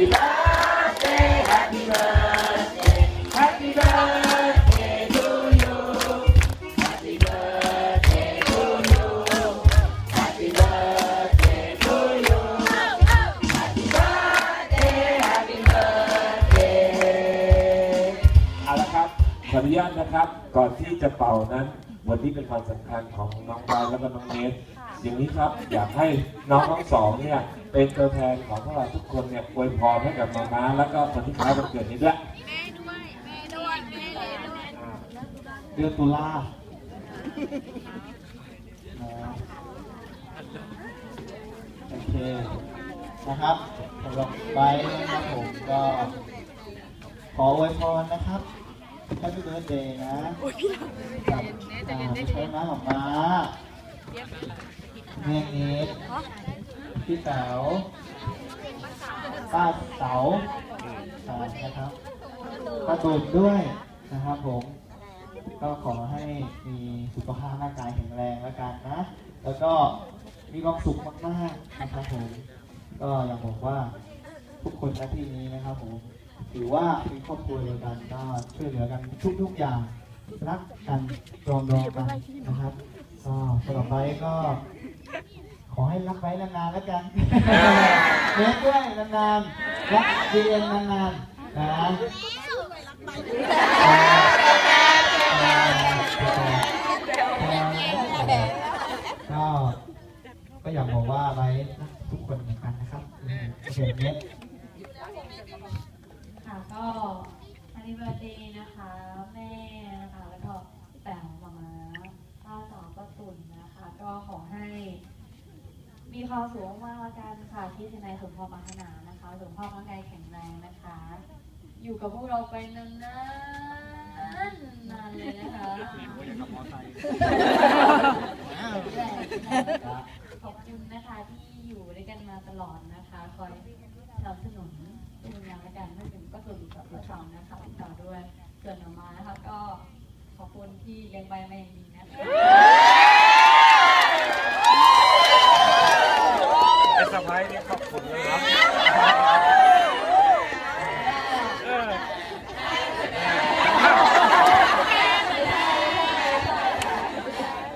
Happy birthday Happy birthday Happy birthday to you Happy birthday to you Happy birthday to you Happy birthday Happy birthday เอาละครับขออนุญาตนะครับก่อนที่จะเป่านั้น วันนี้เป็นวันสำคัญของน้องบายแล้วก็น้องเนส อย่างนี้ครับ อยากให้น้องทั้งสองเนี่ยเป็นตัวแทนของพวกเราทุกคนเนี่ยอวยพรให้กับมาม้าแล้วก็คนที่คล้ายวันเกิดนี้ด้วยเดือนตุลาโอเคนะครับสำหรับไบร์ทนะครับผมก็ขออวยพรนะครับ Happy Birthday นะกับอ่าพี่ใช้น้าของม้า เมียเนสพี่เต๋าป้าเต๋าอ่านะครับป้าตุ่มด้วยนะครับผมก็ขอให้มีสุขภาพร่างกายแข็งแรงแล้วกันนะ แล้วก็มีความสุขมากๆนะครับผม ก็อยากบอกว่าทุกคนณที่นี้นะครับผม ถือว่าเป็นครอบครัวเดียวกันก็ช่วยเหลือกันทุกๆอย่าง รักกันรอมรอกันนะครับ ก็สำหรับไบร์ทก็ อให้รักไว้นานๆแล้วกันเน็ตด้วยนานๆรักเรียนนานๆนะก็ก็อยากบอกว่าไว้รักทุกคนเหมือนกันนะครับอืมโอเคเน็ตค่ะก็ฮันนี่เบอร์เดย์นะคะ แม่นะคะแล้วก็พี่แป๋วมามาป้าสาวป้าตุ่นนะคะ ก็ขอให้ มีความสุขมากแล้วกันค่ะที่ทนายสมพรมาขนานะคะสุขภาพร่างกายแข็งแรงนะคะ อยู่กับพวกเราไปนานๆนานเลยนะคะขอบคุณนะคะที่อยู่ด้วยกันมาตลอดนะคะ คอยสนับสนุนทีมงานและกันไม่ถึงก็ส่วนกับพวกเรานะคะติดต่อด้วยส่วนออกมานะคะก็ขอบคุณที่เลี้ยงใบมาอย่างดีนะคะ ไอ้สะพ้ายเนี่ยขอบคุณนะครับ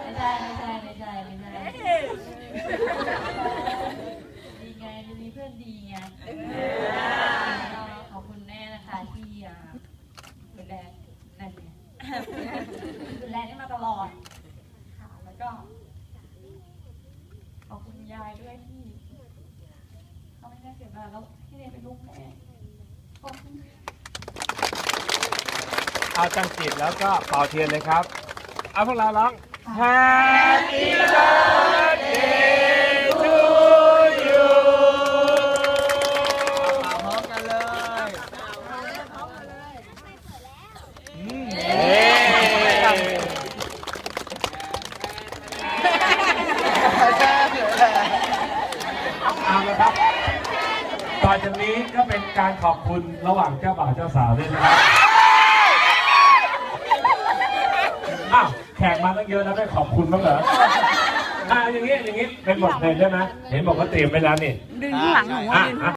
ไม่ใช่ไม่ใช่ไม่ใช่ไม่ใช่ดีไงมีเพื่อนดีไงก็ขอบคุณแม่นะคะที่อ่าดูแลนั่นไงดูแลนี่มาตลอดค่ะแล้วก็ขอบคุณยายด้วยที่เขาไม่ได้เสียดายแล้วที่เรียนเป็นลูกแม่ขอบคุณเอาจังจิตแล้วก็เป่าเทียนเลยครับ เอาพวกเราร้อง Happy ต่อจากนี้ก็เป็นการขอบคุณระหว่างเจ้าบ่าวเจ้าสาวด้วยนะครับอ้าวแขกมาตั้งเยอะแล้วไม่ขอบคุณบ้างเหรออ่าอย่างนี้อย่างนี้เป็นบทเพลงใช่ไหมเห็นบอกว่าเตรียมไว้แล้วนี่ ดึงข้างหลังหนูว่าอะดึงอะ